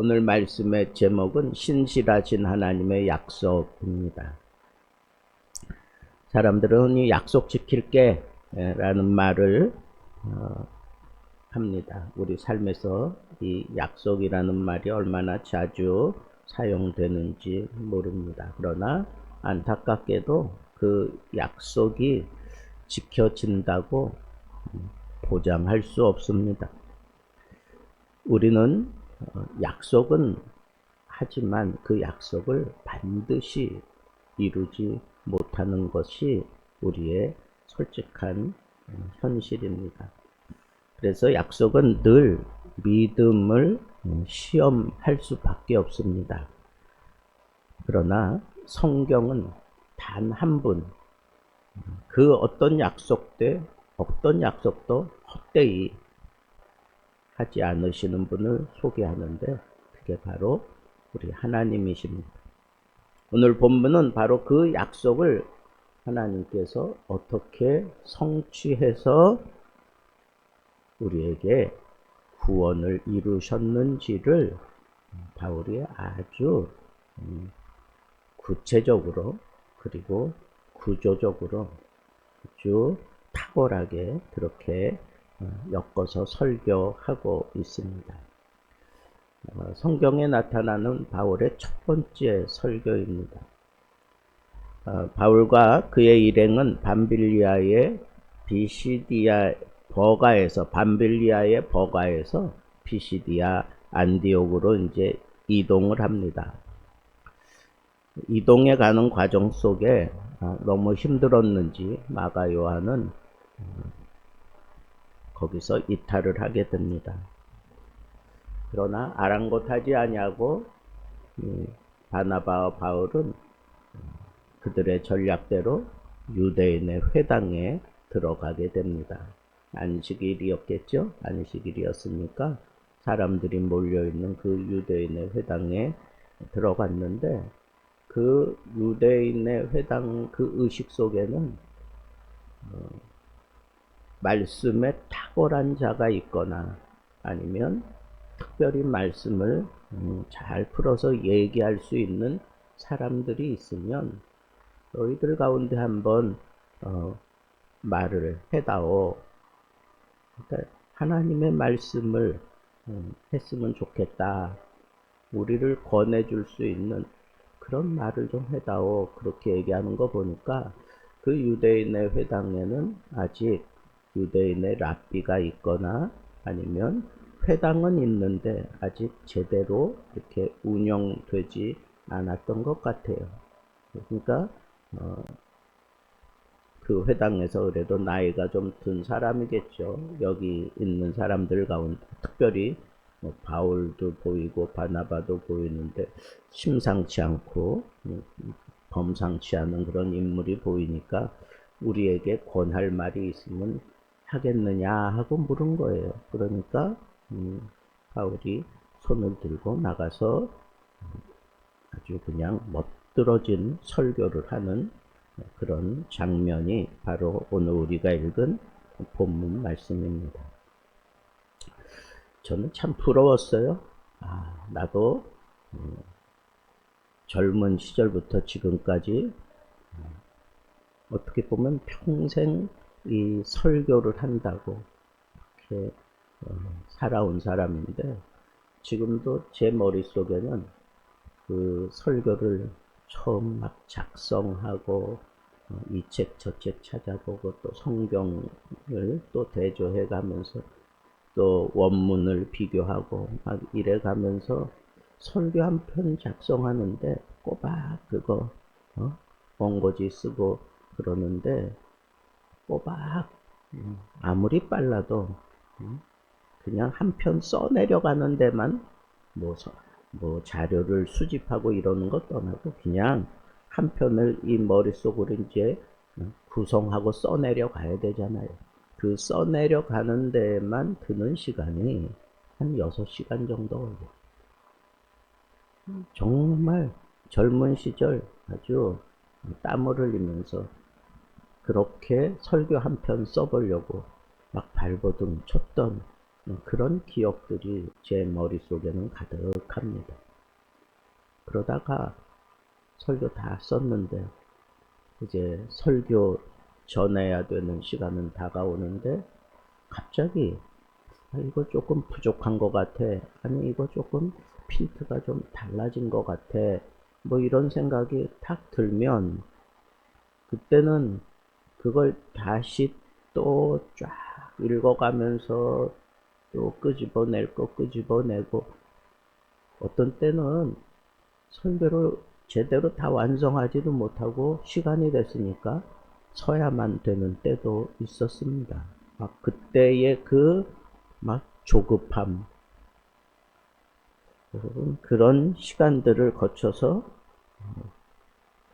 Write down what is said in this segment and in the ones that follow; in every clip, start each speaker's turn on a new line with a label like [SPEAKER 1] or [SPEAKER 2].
[SPEAKER 1] 오늘 말씀의 제목은 신실하신 하나님의 약속입니다. 사람들은 흔히 약속 지킬게 라는 말을 어, 합니다. 우리 삶에서 이 약속이라는 말이 얼마나 자주 사용되는지 모릅니다. 그러나 안타깝게도 그 약속이 지켜진다고 보장할 수 없습니다. 우리는 어, 약속은 하지만 그 약속을 반드시 이루지 못하는 것이 우리의 솔직한 음, 현실입니다. 그래서 약속은 늘 믿음을 음, 시험할 수밖에 없습니다. 그러나 성경은 단 한 분, 그 어떤 약속도, 어떤 약속도 헛되이 하지 않으시는 분을 소개하는데 그게 바로 우리 하나님이십니다. 오늘 본문은 바로 그 약속을 하나님께서 어떻게 성취해서 우리에게 구원을 이루셨는지를 바울이 아주 음, 구체적으로 그리고 구조적으로 아주 탁월하게 그렇게 어, 엮어서 설교하고 있습니다. 어, 성경에 나타나는 바울의 첫 번째 설교입니다. 어, 바울과 그의 일행은 밤빌리아의 비시디아 버가에서 밤빌리아의 버가에서 비시디아 안디옥으로 이제 이동을 합니다. 이동해 가는 과정 속에 너무 힘들었는지 마가 요한은 거기서 이탈을 하게 됩니다. 그러나 아랑곳하지 아니하고 바나바와 바울은 그들의 전략대로 유대인의 회당에 들어가게 됩니다. 안식일이었겠죠? 안식일이었으니까 사람들이 몰려있는 그 유대인의 회당에 들어갔는데 그 유대인의 회당 그 의식 속에는 어, 말씀에 탁월한 자가 있거나 아니면 특별히 말씀을 음, 잘 풀어서 얘기할 수 있는 사람들이 있으면 너희들 가운데 한번 어, 말을 해다오. 그러니까 하나님의 말씀을 음, 했으면 좋겠다. 우리를 권해줄 수 있는 그런 말을 좀 해다오. 그렇게 얘기하는 거 보니까 그 유대인의 회당에는 아직 유대인의 랍비가 있거나 아니면 회당은 있는데 아직 제대로 이렇게 운영되지 않았던 것 같아요. 그러니까 어, 그 회당에서 그래도 나이가 좀 든 사람이겠죠. 여기 있는 사람들 가운데 특별히 뭐 바울도 보이고 바나바도 보이는데 심상치 않고 음, 범상치 않은 그런 인물이 보이니까 우리에게 권할 말이 있으면 하겠느냐 하고 물은 거예요. 그러니까 음, 바울이 손을 들고 나가서 아주 그냥 멋들어진 설교를 하는 그런 장면이 바로 오늘 우리가 읽은 본문 말씀입니다. 저는 참 부러웠어요. 아, 나도 음, 젊은 시절부터 지금까지 음, 어떻게 보면 평생 이 설교를 한다고 이렇게 어, 살아온 사람인데 지금도 제 머릿속에는 그 설교를 처음 막 작성하고 어, 이책 저 책 찾아보고 또 성경을 또 대조해 가면서 또 원문을 비교하고 막 이래 가면서 설교 한 편 작성하는데 꼬박 그거 어? 원고지 쓰고 그러는데 꼬박 음, 아무리 빨라도 음, 그냥 한편 써내려가는 데만 뭐, 뭐 자료를 수집하고 이러는 것 떠나고 그냥 한 편을 이 머릿속으로 이제 음, 구성하고 써내려 가야 되잖아요. 그 써내려 가는 데만 드는 시간이 한 6시간 정도 걸려요. 정말 젊은 시절 아주 땀을 흘리면서 그렇게 설교 한 편 써보려고 막 발버둥 쳤던 그런 기억들이 제 머릿속에는 가득합니다. 그러다가 설교 다 썼는데 이제 설교 전해야 되는 시간은 다가오는데 갑자기 아, 이거 조금 부족한 것 같아. 아니 이거 조금 핀트가 좀 달라진 것 같아. 뭐 이런 생각이 탁 들면 그때는 그걸 다시 또 쫙 읽어가면서 또 끄집어낼 거 끄집어내고 어떤 때는 설교를 제대로 다 완성하지도 못하고 시간이 됐으니까 서야만 되는 때도 있었습니다. 막 그때의 그 막 조급함 그런 시간들을 거쳐서 어,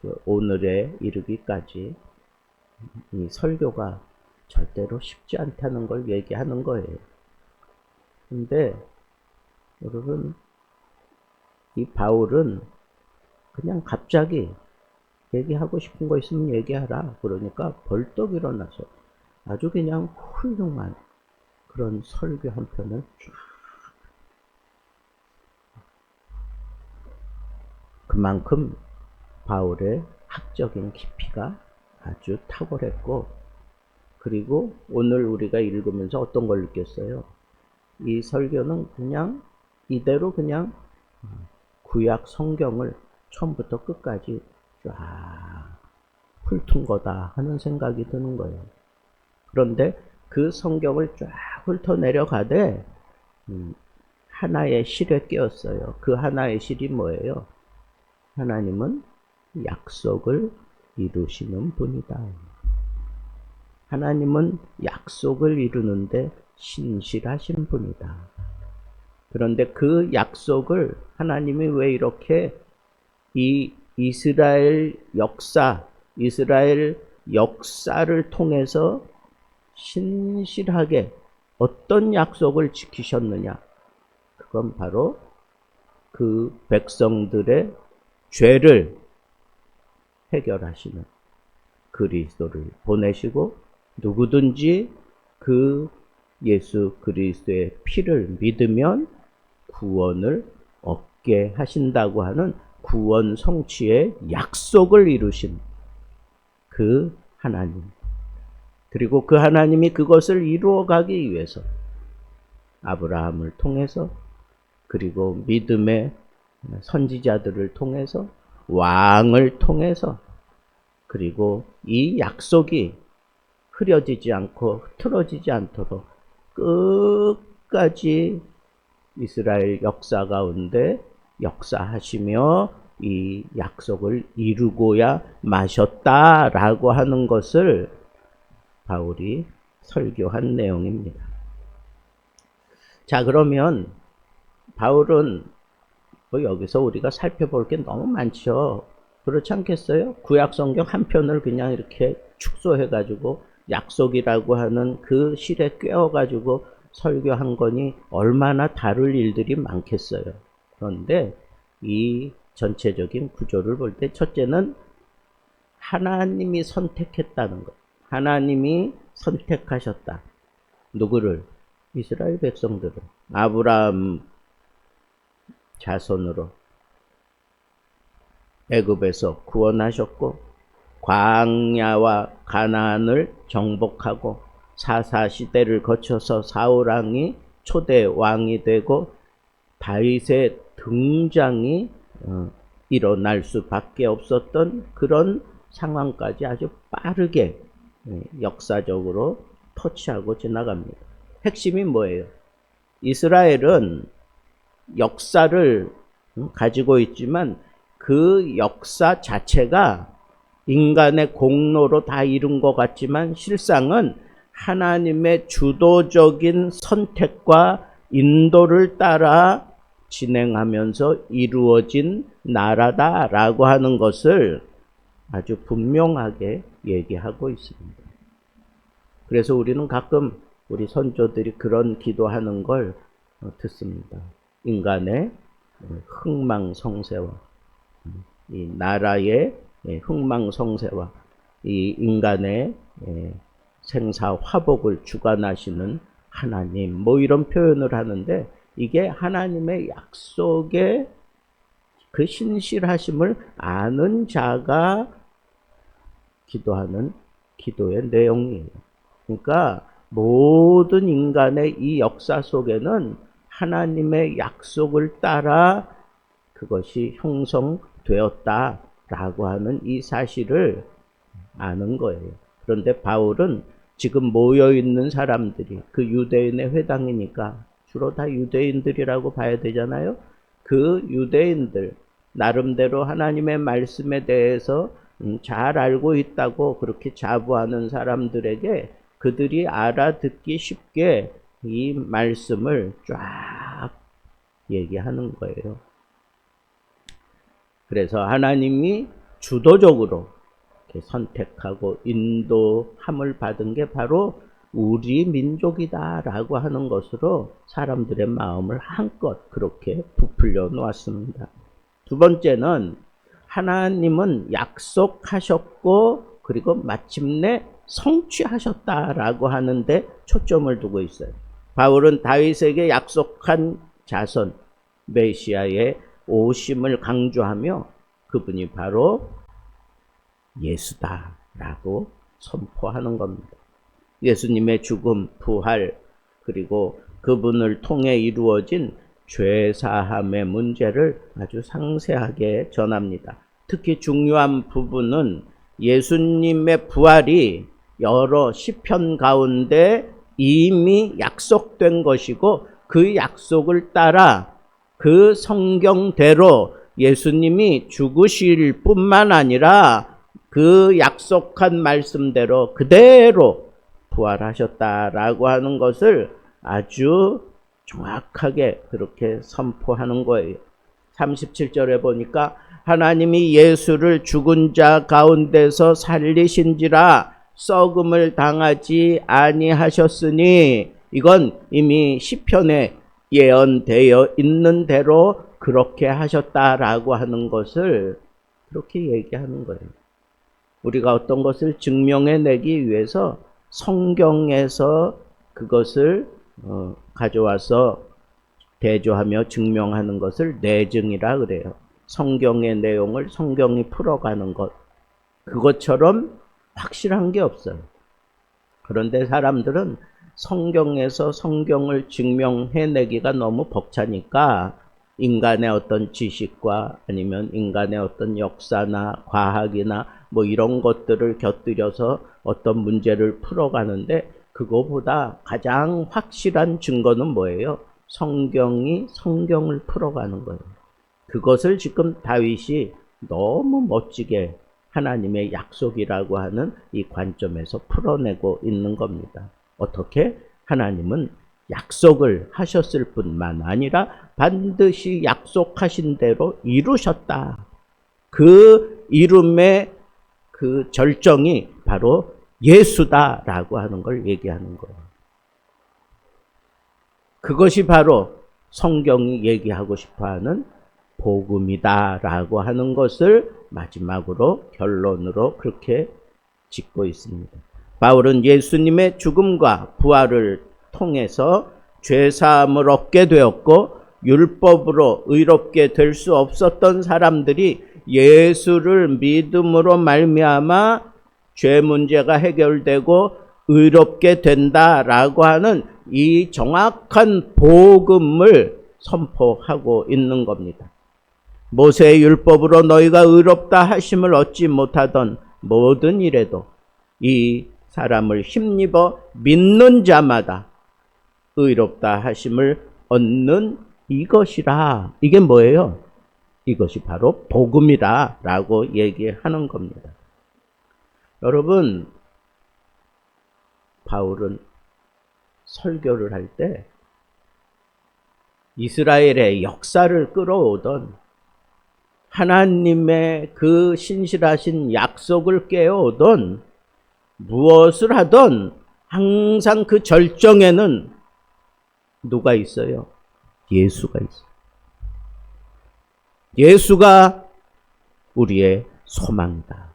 [SPEAKER 1] 그 오늘에 이르기까지 이 설교가 절대로 쉽지 않다는 걸 얘기하는 거예요. 근데 여러분 이 바울은 그냥 갑자기 얘기하고 싶은 거 있으면 얘기하라. 그러니까 벌떡 일어나서 아주 그냥 훌륭한 그런 설교 한 편을 쭉 그만큼 바울의 학적인 깊이가 아주 탁월했고 그리고 오늘 우리가 읽으면서 어떤 걸 느꼈어요? 이 설교는 그냥 이대로 그냥 구약 성경을 처음부터 끝까지 쫙 훑은 거다 하는 생각이 드는 거예요. 그런데 그 성경을 쫙 훑어 내려가되 음, 하나의 실에 끼었어요. 그 하나의 실이 뭐예요? 하나님은 약속을 이루시는 분이다. 하나님은 약속을 이루는데 신실하신 분이다. 그런데 그 약속을 하나님이 왜 이렇게 이 이스라엘 역사, 이스라엘 역사를 통해서 신실하게 어떤 약속을 지키셨느냐? 그건 바로 그 백성들의 죄를 해결하시는 그리스도를 보내시고 누구든지 그 예수 그리스도의 피를 믿으면 구원을 얻게 하신다고 하는 구원 성취의 약속을 이루신 그 하나님. 그리고 그 하나님이 그것을 이루어 가기 위해서 아브라함을 통해서 그리고 믿음의 선지자들을 통해서 왕을 통해서 그리고 이 약속이 흐려지지 않고 흐트러지지 않도록 끝까지 이스라엘 역사 가운데 역사하시며 이 약속을 이루고야 마셨다라고 하는 것을 바울이 설교한 내용입니다. 자, 그러면 바울은 뭐 여기서 우리가 살펴볼 게 너무 많죠. 그렇지 않겠어요? 구약 성경 한 편을 그냥 이렇게 축소해 가지고 약속이라고 하는 그 실에 꿰어 가지고 설교한 거니 얼마나 다룰 일들이 많겠어요. 그런데 이 전체적인 구조를 볼 때 첫째는 하나님이 선택했다는 것. 하나님이 선택하셨다. 누구를? 이스라엘 백성들을. 아브라함 자손으로 애굽에서 구원하셨고 광야와 가나안을 정복하고 사사 시대를 거쳐서 사울 왕이 초대 왕이 되고 다윗의 등장이 어, 일어날 수밖에 없었던 그런 상황까지 아주 빠르게 예, 역사적으로 터치하고 지나갑니다. 핵심이 뭐예요? 이스라엘은 역사를 음, 가지고 있지만 그 역사 자체가 인간의 공로로 다 이룬 것 같지만 실상은 하나님의 주도적인 선택과 인도를 따라 진행하면서 이루어진 나라다라고 하는 것을 아주 분명하게 얘기하고 있습니다. 그래서 우리는 가끔 우리 선조들이 그런 기도하는 걸 어, 듣습니다. 인간의 흥망성쇠와 이 나라의 흥망성쇠와 이 인간의 생사 화복을 주관하시는 하나님 뭐 이런 표현을 하는데 이게 하나님의 약속의 그 신실하심을 아는 자가 기도하는 기도의 내용이에요. 그러니까 모든 인간의 이 역사 속에는 하나님의 약속을 따라 그것이 형성되었다라고 하는 이 사실을 아는 거예요. 그런데 바울은 지금 모여 있는 사람들이 그 유대인의 회당이니까 주로 다 유대인들이라고 봐야 되잖아요. 그 유대인들 나름대로 하나님의 말씀에 대해서 음, 잘 알고 있다고 그렇게 자부하는 사람들에게 그들이 알아듣기 쉽게 이 말씀을 쫙 얘기하는 거예요. 그래서 하나님이 주도적으로 선택하고 인도함을 받은 게 바로 우리 민족이다라고 하는 것으로 사람들의 마음을 한껏 그렇게 부풀려 놓았습니다. 두 번째는 하나님은 약속하셨고 그리고 마침내 성취하셨다라고 하는데 초점을 두고 있어요. 바울은 다윗에게 약속한 자손 메시아의 오심을 강조하며 그분이 바로 예수다라고 선포하는 겁니다. 예수님의 죽음, 부활, 그리고 그분을 통해 이루어진 죄사함의 문제를 아주 상세하게 전합니다. 특히 중요한 부분은 예수님의 부활이 여러 시편 가운데 이미 약속된 것이고 그 약속을 따라 그 성경대로 예수님이 죽으실 뿐만 아니라 그 약속한 말씀대로 그대로 부활하셨다라고 하는 것을 아주 정확하게 그렇게 선포하는 거예요. 37절에 보니까 하나님이 예수를 죽은 자 가운데서 살리신지라 썩음을 당하지 아니하셨으니 이건 이미 시편에 예언되어 있는 대로 그렇게 하셨다라고 하는 것을 그렇게 얘기하는 거예요. 우리가 어떤 것을 증명해 내기 위해서 성경에서 그것을 어, 가져와서 대조하며 증명하는 것을 내증이라 그래요. 성경의 내용을 성경이 풀어가는 것. 그것처럼 확실한 게 없어요. 그런데 사람들은 성경에서 성경을 증명해내기가 너무 벅차니까 인간의 어떤 지식과 아니면 인간의 어떤 역사나 과학이나 뭐 이런 것들을 곁들여서 어떤 문제를 풀어가는데 그거보다 가장 확실한 증거는 뭐예요? 성경이 성경을 풀어가는 거예요. 그것을 지금 다윗이 너무 멋지게 하나님의 약속이라고 하는 이 관점에서 풀어내고 있는 겁니다. 어떻게? 하나님은 약속을 하셨을 뿐만 아니라 반드시 약속하신 대로 이루셨다. 그 이름의 그 절정이 바로 예수다라고 하는 걸 얘기하는 거예요. 그것이 바로 성경이 얘기하고 싶어 하는 복음이다라고 하는 것을 마지막으로 결론으로 그렇게 짓고 있습니다. 바울은 예수님의 죽음과 부활을 통해서 죄사함을 얻게 되었고 율법으로 의롭게 될 수 없었던 사람들이 예수를 믿음으로 말미암아 죄 문제가 해결되고 의롭게 된다라고 하는 이 정확한 복음을 선포하고 있는 겁니다. 모세의 율법으로 너희가 의롭다 하심을 얻지 못하던 모든 일에도 이 사람을 힘입어 믿는 자마다 의롭다 하심을 얻는 이것이라. 이게 뭐예요? 이것이 바로 복음이다. 라고 얘기하는 겁니다. 여러분, 바울은 설교를 할 때 이스라엘의 역사를 끌어오던 하나님의 그 신실하신 약속을 깨어오던 무엇을 하던 항상 그 절정에는 누가 있어요? 예수가 있어요. 예수가 우리의 소망이다.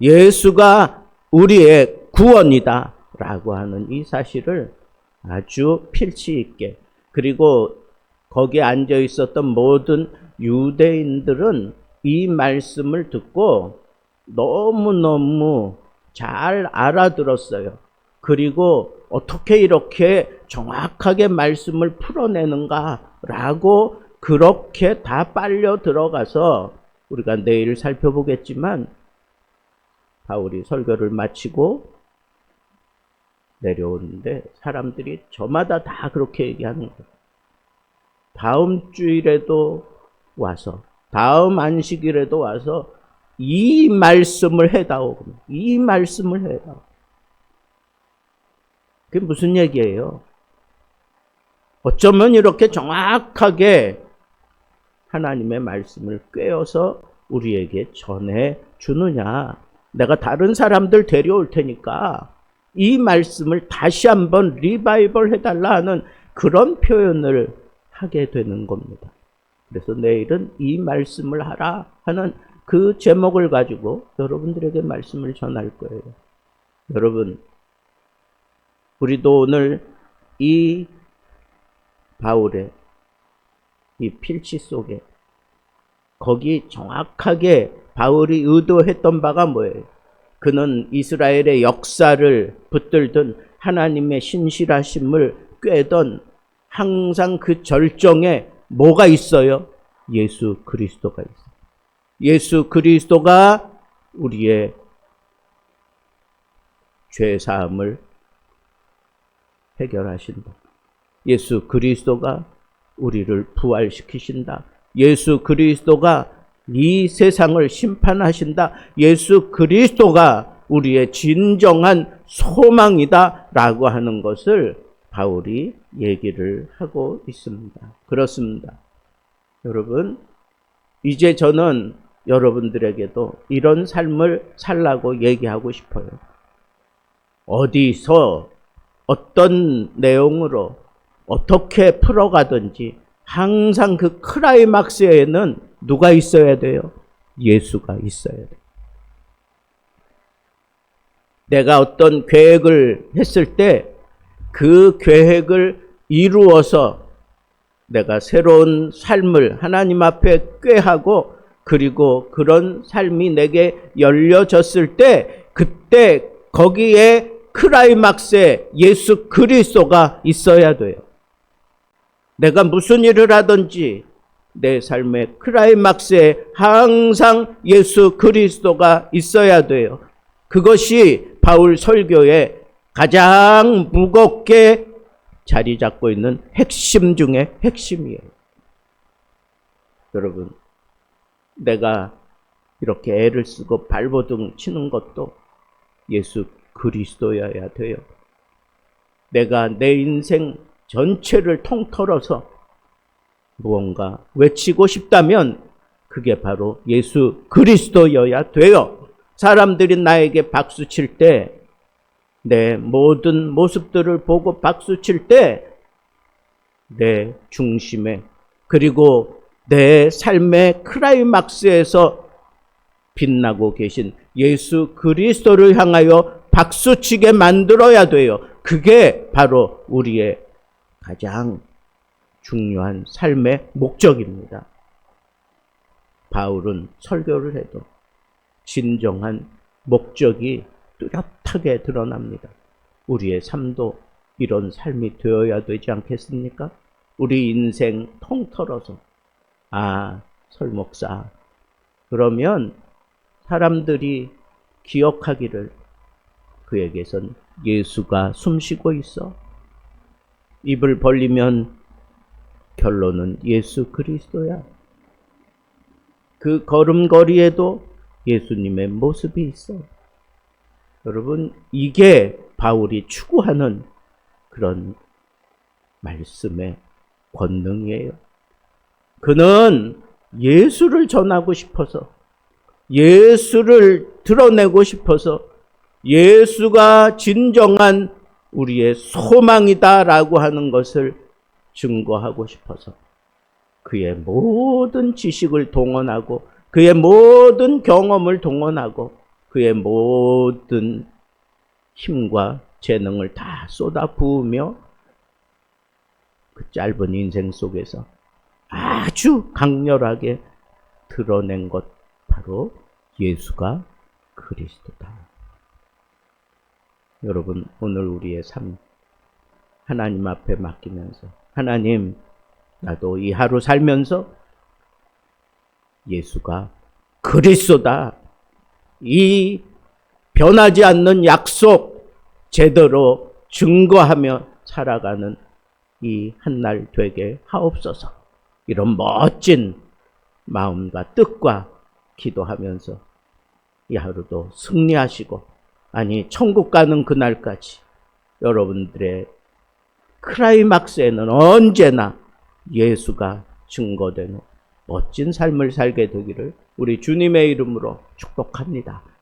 [SPEAKER 1] 예수가 우리의 구원이다. 라고 하는 이 사실을 아주 필치 있게 그리고 거기에 앉아 있었던 모든 유대인들은 이 말씀을 듣고 너무너무 잘 알아들었어요. 그리고 어떻게 이렇게 정확하게 말씀을 풀어내는가라고 그렇게 다 빨려 들어가서 우리가 내일 살펴보겠지만 바울이 설교를 마치고 내려오는데 사람들이 저마다 다 그렇게 얘기하는 거예요. 다음 주일에도 와서 다음 안식일에도 와서 이 말씀을 해다오. 이 말씀을 해다오. 그게 무슨 얘기예요? 어쩌면 이렇게 정확하게 하나님의 말씀을 꿰어서 우리에게 전해 주느냐. 내가 다른 사람들 데려올 테니까 이 말씀을 다시 한번 리바이벌 해달라 하는 그런 표현을 하게 되는 겁니다. 그래서 내일은 이 말씀을 하라 하는 그 제목을 가지고 여러분들에게 말씀을 전할 거예요. 여러분, 우리도 오늘 이 바울의 이 필치 속에 거기 정확하게 바울이 의도했던 바가 뭐예요? 그는 이스라엘의 역사를 붙들던 하나님의 신실하심을 꿰던 항상 그 절정에 뭐가 있어요? 예수 그리스도가 있어요. 예수 그리스도가 우리의 죄 사함을 해결하신다. 예수 그리스도가 우리를 부활시키신다. 예수 그리스도가 이 세상을 심판하신다. 예수 그리스도가 우리의 진정한 소망이다. 라고 하는 것을 바울이 얘기를 하고 있습니다. 그렇습니다. 여러분, 이제 저는 여러분들에게도 이런 삶을 살라고 얘기하고 싶어요. 어디서 어떤 내용으로 어떻게 풀어가든지 항상 그 크라이막스에는 누가 있어야 돼요? 예수가 있어야 돼요. 내가 어떤 계획을 했을 때 그 계획을 이루어서 내가 새로운 삶을 하나님 앞에 꾀하고 그리고 그런 삶이 내게 열려졌을 때 그때 거기에 크라이막스에 예수 그리스도가 있어야 돼요. 내가 무슨 일을 하든지 내 삶의 크라이막스에 항상 예수 그리스도가 있어야 돼요. 그것이 바울 설교의 가장 무겁게 자리 잡고 있는 핵심 중의 핵심이에요. 여러분, 내가 이렇게 애를 쓰고 발버둥 치는 것도 예수 그리스도여야 돼요. 내가 내 인생 전체를 통틀어서 무언가 외치고 싶다면 그게 바로 예수 그리스도여야 돼요. 사람들이 나에게 박수 칠 때, 내 모든 모습들을 보고 박수 칠 때, 내 중심에, 그리고 내 삶의 크라이막스에서 빛나고 계신 예수 그리스도를 향하여 박수치게 만들어야 돼요. 그게 바로 우리의 가장 중요한 삶의 목적입니다. 바울은 설교를 해도 진정한 목적이 뚜렷하게 드러납니다. 우리의 삶도 이런 삶이 되어야 되지 않겠습니까? 우리 인생 통틀어서 아, 설목사. 그러면 사람들이 기억하기를 그에게선 예수가 숨쉬고 있어. 입을 벌리면 결론은 예수 그리스도야. 그 걸음걸이에도 예수님의 모습이 있어. 여러분, 이게 바울이 추구하는 그런 말씀의 권능이에요. 그는 예수를 전하고 싶어서, 예수를 드러내고 싶어서, 예수가 진정한 우리의 소망이다라고 하는 것을 증거하고 싶어서 그의 모든 지식을 동원하고 그의 모든 경험을 동원하고 그의 모든 힘과 재능을 다 쏟아 부으며 그 짧은 인생 속에서 아주 강렬하게 드러낸 것 바로 예수가 그리스도다. 여러분 오늘 우리의 삶 하나님 앞에 맡기면서 하나님 나도 이 하루 살면서 예수가 그리스도다. 이 변하지 않는 약속 제대로 증거하며 살아가는 이 한날 되게 하옵소서. 이런 멋진 마음과 뜻과 기도하면서 이 하루도 승리하시고 아니 천국 가는 그날까지 여러분들의 크라이막스에는 언제나 예수가 증거되는 멋진 삶을 살게 되기를 우리 주님의 이름으로 축복합니다.